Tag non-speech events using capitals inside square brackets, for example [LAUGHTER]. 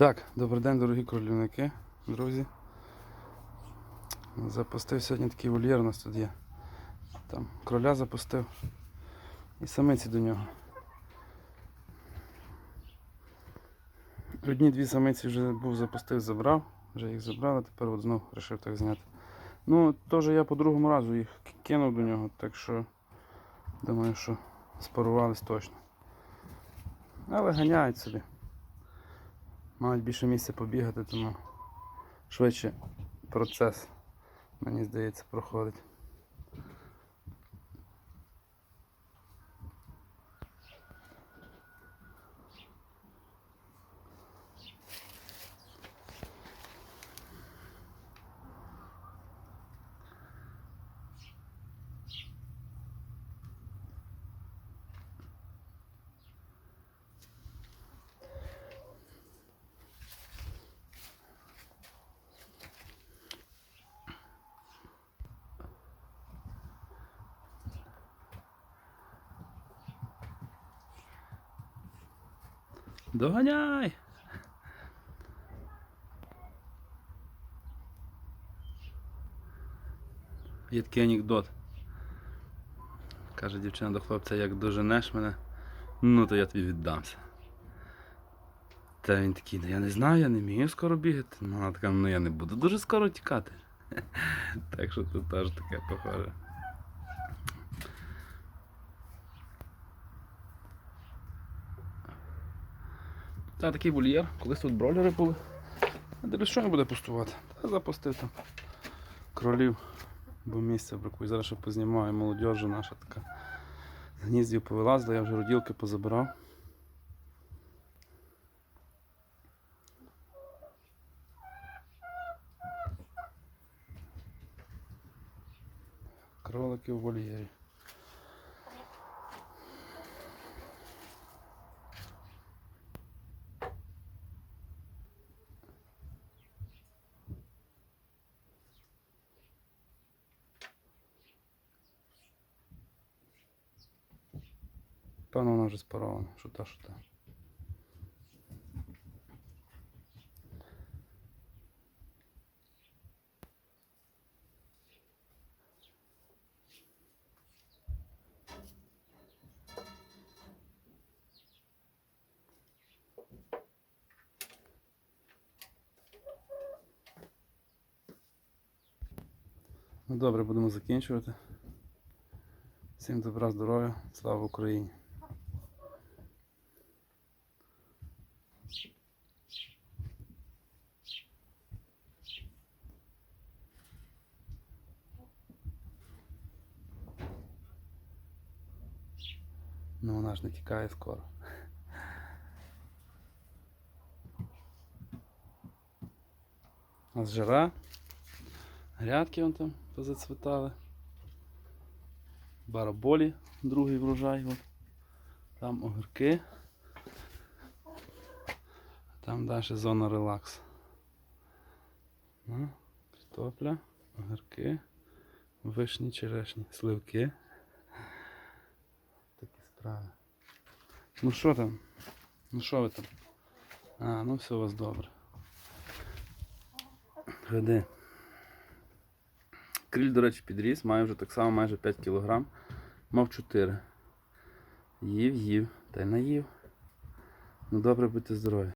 Так, добрий день, дорогі кролівники, друзі. Запустив сьогодні такий вольєр у нас тут є. Там кроля запустив і самиці до нього. Одні дві самиці вже був запустив, забрав, вже їх забрав, а тепер от знов вирішив так зняти. Ну, теж я по другому разу їх кинув до нього, так що думаю, що спарувались точно. Але ганяють собі. Мають більше місця побігати, тому швидше процес, мені здається, проходить. Доганяй! Є такий анекдот. Каже дівчина до хлопця, як доженеш мене, ну то я тобі віддамся. Та він такий, «Да я не знаю, я не вмію скоро бігати. Ну, вона така, ну я не буду дуже скоро тікати. [LAUGHS] Так що тут теж таке похоже. Та такий вольєр, колись тут бройлери були. А дивлюсь, що він буде пустувати. Та запустив там кролів, бо місця бракує. Зараз ще познімаю молодіжу наша така. З гніздів повилазила, я вже роділки позабирав. Кролики в вольєрі. Певно, вона вже спарована. Що та, що та. Ну добре, будемо закінчувати. Всім добра, здоров'я, слава Україні! Ну вона ж не тікає скоро. У нас жара. Грядки вон там позацвітали. Бараболі, другий врожай. От. Там огірки. Там далі зона релакс. Ну, огірки, вишні, черешні, сливки. Такі справи. Ну що там? Ну що ви там? А, ну все у вас добре. Ходи. Криль, до речі, підріс, має вже так само майже 5 кг. Мав 4. Їв, їв, та й наїв. Ну добре, будьте здорові.